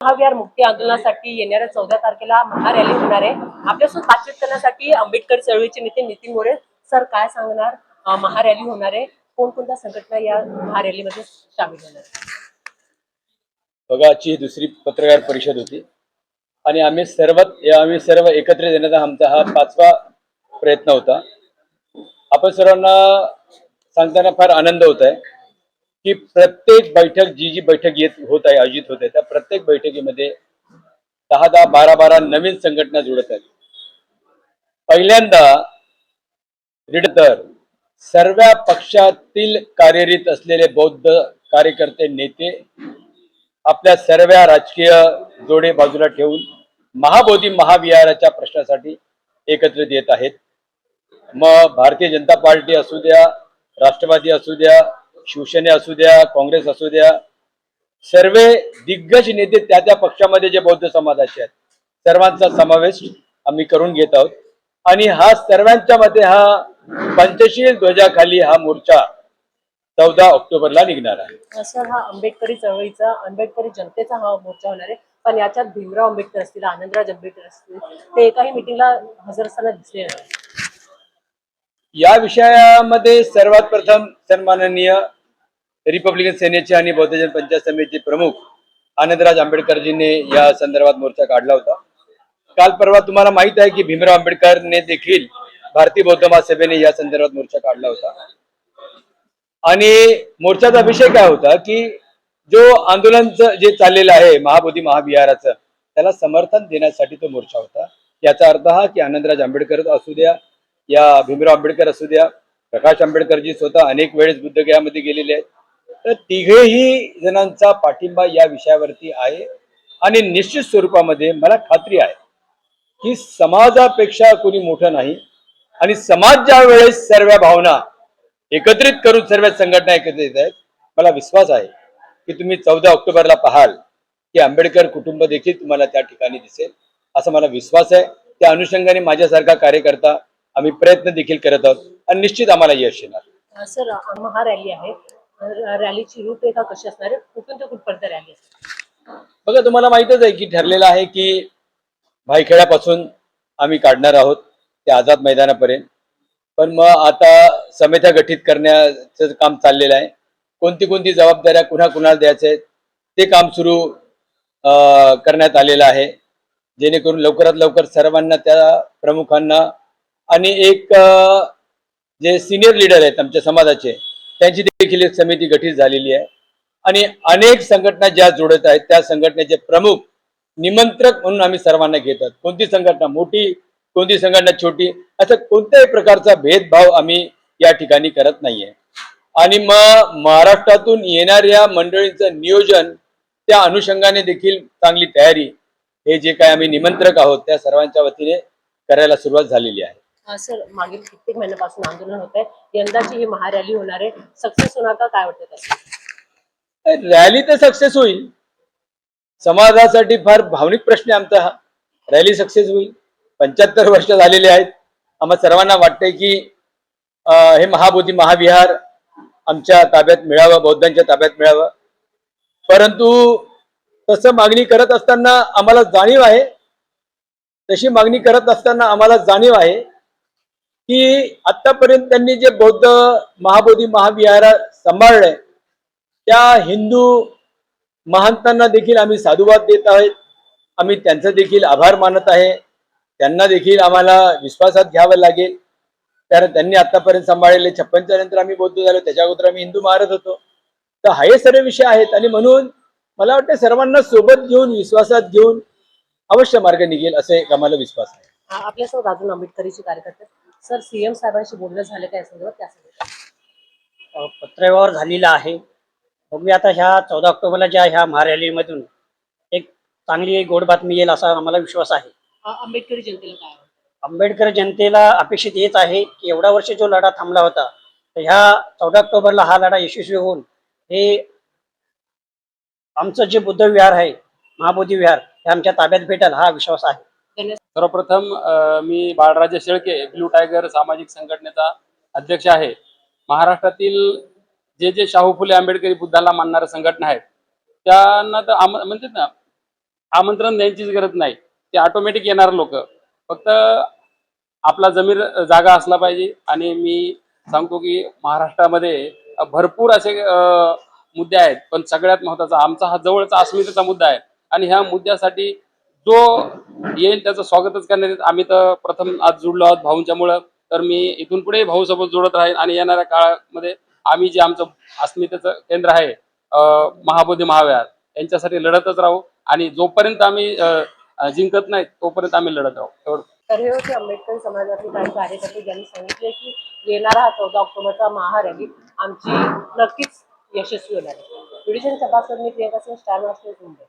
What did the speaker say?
महाविहार मुक्ती आंदोलनासाठी येणाऱ्या चौदा तारखेला महारॅली होणार आहे. आपल्यासोबत बातचीत करण्यासाठी आंबेडकर चळवळीचे नेते नितीन मोरे. सर काय सांगणार? महारॅली होणार आहे. कोणकोणत्या संघटना या महारॅलीमध्ये सामील होणार बघा आजची ही दुसरी पत्रकार परिषद होती. आणि आम्ही सर्व आम्ही सर्व एकत्रित येण्याचा आमचा हा पाचवा प्रयत्न होता. आपण सर्वांना सांगताना फार आनंद होत आहे. की प्रत्येक बैठक जी जी बैठक येत होत आहे आयोजित होत आहे त्या प्रत्येक बैठकीमध्ये दहा दहा बारा बारा नवीन संघटना जुळत आहेत. पहिल्यांदा तर सर्व पक्षातील कार्यरत असलेले बौद्ध कार्यकर्ते नेते आपल्या सर्व राजकीय जोडे बाजूला ठेवून महाबोधी महाविहाराच्या प्रश्नासाठी एकत्रित येत आहेत. मग भारतीय जनता पार्टी असू द्या राष्ट्रवादी असू द्या शिवसेना असू द्या काँग्रेस असू द्या सर्व दिग्गज नेते त्या त्या पक्षामध्ये जे बौद्ध समाजाचे आहेत सर्वांचा समावेश आम्ही करून घेत आहोत. आणि हा सर्वांच्या मध्ये हा पंचशील ध्वजाखाली हा मोर्चा चौदा ऑक्टोबरला निघणार आहे. सर हा आंबेडकरी चळवळीचा आंबेडकरी जनतेचा हा मोर्चा होणार आहे. पण याच्यात भीमराव आंबेडकर असतील आनंदराज आंबेडकर असतील ते एकाही मिटिंगला हजर असताना दिसले नाही. या विषयामध्ये सर्वात प्रथम सन्माननीय रिपब्लिकन सेनेचे आणि बौद्धजन पंचायत समिती प्रमुख आनंदराज आंबेडकरजींनी या संदर्भात मोर्चा काढला होता. काल परवा तुम्हाला माहीत आहे की भीमराव आंबेडकरने देखील भारतीय बौद्ध महासभेने या संदर्भात मोर्चा काढला होता. आणि मोर्चाचा विषय काय होता की जो आंदोलनचं जे चाललेलं आहे महाबोधी महाविहाराचं त्याला समर्थन देण्यासाठी तो मोर्चा होता. याचा अर्थ हा की आनंदराज आंबेडकर असू द्या या भीमराव आंबेडकर असू द्या प्रकाश आंबेडकरजी स्वतः अनेक वेळेस बुद्धगयामध्ये गेलेले आहेत. तर तिघेही जणांचा पाठिंबा या विषयावरती आहे. आणि निश्चित स्वरूपामध्ये मला खात्री आहे की समाजापेक्षा कोणी मोठं नाही. आणि समाज ज्या वेळेस सर्व भावना एकत्रित करून सर्व संघटना एकत्रित आहेत मला विश्वास आहे की तुम्ही चौदा ऑक्टोबरला पाहाल की आंबेडकर कुटुंब देखील तुम्हाला त्या ठिकाणी दिसेल असा मला विश्वास आहे. त्या अनुषंगाने माझ्यासारखा कार्यकर्ता आम्ही प्रयत्न देखील करत आहोत आणि निश्चित आम्हाला यश येणार. सर महारॅली आहे. रॅलीची रूपरेखा कशी असणार आहे कुठून ते कुठपर्यंत रॅली असणार बघा तुम्हाला माहितच आहे की ठरलेलं आहे की भाईखेड्यापासून आम्ही काढणार आहोत ते आझाद मैदानापर्यंत. पण मग आता समित्या गठीत करण्याचं काम चाललेलं आहे. कोणती कोणती जबाबदाऱ्या कुणा कुणाला द्यायच्या आहेत ते काम सुरू करण्यात आलेलं आहे. जेणेकरून लवकरात लवकर सर्वांना त्या प्रमुखांना आणि एक जे सिनियर लीडर आहेत आमच्या समाजाचे त्यांची देखील एक समिती गठीत झालेली आहे. आणि अनेक संघटना ज्या जोडत आहेत त्या संघटनेचे प्रमुख निमंत्रक म्हणून आम्ही सर्वांना घेतात कोणती संघटना मोठी कोणती संघटना छोटी असा कोणत्याही प्रकारचा भेदभाव आम्ही या ठिकाणी करत नाहीये. आणि मग महाराष्ट्रातून येणाऱ्या मंडळींचं नियोजन त्या अनुषंगाने देखील चांगली तयारी हे जे काय आम्ही निमंत्रक आहोत त्या सर्वांच्या वतीने करायला सुरुवात झालेली आहे. सर मागील कित्येक महिन्यापासून आंदोलन होत आहे यंदाची ही महारॅली होणार आहे. सक्सेस होणार का? काय वाटतं रॅली तर सक्सेस होईल. समाजासाठी फार भावनिक प्रश्न आहे आमचा हा. रॅली सक्सेस होईल. पंच्याहत्तर वर्ष झालेले आहेत. आम्हा सर्वांना वाटतंय की हे महाबोधी महाविहार आमच्या ताब्यात मिळावं बौद्धांच्या ताब्यात मिळावं. परंतु तसं मागणी करत असताना आम्हाला जाणीव आहे. तशी मागणी करत असताना आम्हाला जाणीव आहे. की आतापर्यंत त्यांनी जे बौद्ध महाबोधी महाविहार सांभाळलंय त्या हिंदू महंतांना देखील आम्ही साधुवाद देत आहेत. आम्ही त्यांचा देखील आभार मानत आहे. त्यांना देखील आम्हाला विश्वासात घ्यावं लागेल. कारण त्यांनी आतापर्यंत सांभाळलेले छप्पनच्या नंतर आम्ही बौद्ध झालो त्याच्या अगोदर आम्ही हिंदू मारत होतो. तर हा हे सर्व विषय आहेत आणि म्हणून मला वाटतं सर्वांना सोबत घेऊन विश्वासात घेऊन अवश्य मार्ग निघेल असे एक आम्हाला विश्वास आहे. आपल्यासोबत अजून आंबेडकरीचे कार्यकर्ते. सर सीएम साहेबांशी बोलणं झालं काय संदर्भात त्या पत्रव्यवहार झालेला आहे. बघूया आता ह्या चौदा ऑक्टोबरला ज्या ह्या महारॅलीमधून एक चांगली गोड बातमी येईल असा आम्हाला विश्वास आहे. आंबेडकरी जनतेला काय? आंबेडकर जनतेला अपेक्षित हेच आहे की एवढा वर्ष जो लढा थांबला होता तर ह्या चौदा ऑक्टोबरला हा लढा यशस्वी होऊन हे आमचं जे बुद्ध विहार आहे महाबोधी विहार हे आमच्या ताब्यात भेटेल हा विश्वास आहे. सर्वप्रथम मी बाळराजे शेळके ब्लू टायगर सामाजिक संघटनेचा अध्यक्ष आहे. महाराष्ट्रातील जे जे शाहू फुले आंबेडकरी बुद्धाला मानणाऱ्या संघटना आहेत त्यांना तर आम म्हणतात ना आमंत्रण द्यायचीच गरज नाही. ते ऑटोमॅटिक येणार लोक. फक्त आपला जमीर जागा असला पाहिजे. आणि मी सांगतो की महाराष्ट्रामध्ये भरपूर असे मुद्दे आहेत. पण सगळ्यात महत्त्वाचा आमचा हा जवळचा अस्मितेचा मुद्दा आहे. आणि ह्या मुद्द्यासाठी जो येईल त्याचं स्वागतच करण्यात येत आम्ही तर प्रथम आज जुडलो आहोत भाऊंच्यामुळं. तर मी इथून पुढे भाऊसोबत जोडत राहील आणि येणाऱ्या काळामध्ये आम्ही जे आमचं अस्मितेचं केंद्र आहे महाबोधी महाविहार यांच्यासाठी लढतच राहू आणि जोपर्यंत आम्ही जिंकत नाही तोपर्यंत आम्ही लढत राहू. एवढं. तर हे होते आंबेडकर समाजातील काही कार्यकर्ते ज्यांनी सांगितले की येणारा हा चौदा ऑक्टोबरचा महारॅली आमची नक्कीच यशस्वी होणार आहे. सभासद मी प्रियंका सिंग स्टार मुंबई